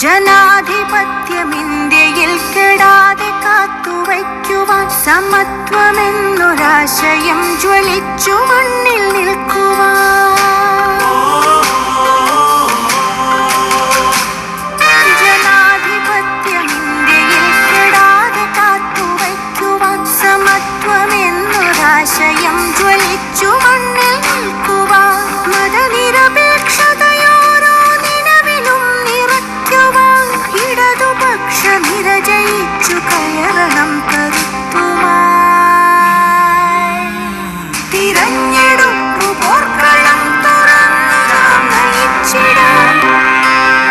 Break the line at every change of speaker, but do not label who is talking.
ജനാധിപത്യം ഇന്ത്യയിൽ കെടാതെ കാത്തുവയ്ക്കുവാൻ സമത്വമെന്നൊരാശയം ജ്വലിച്ചു മണ്ണിൽ നിൽക്കുവാൻ. ജനാധിപത്യം ഇന്ത്യയിൽ കെടാതെ കാത്തുവയ്ക്കുവാൻ സമത്വമെന്നൊരാശയം ജ്വലിച്ചു മണ്ണിൽ Sweetheart.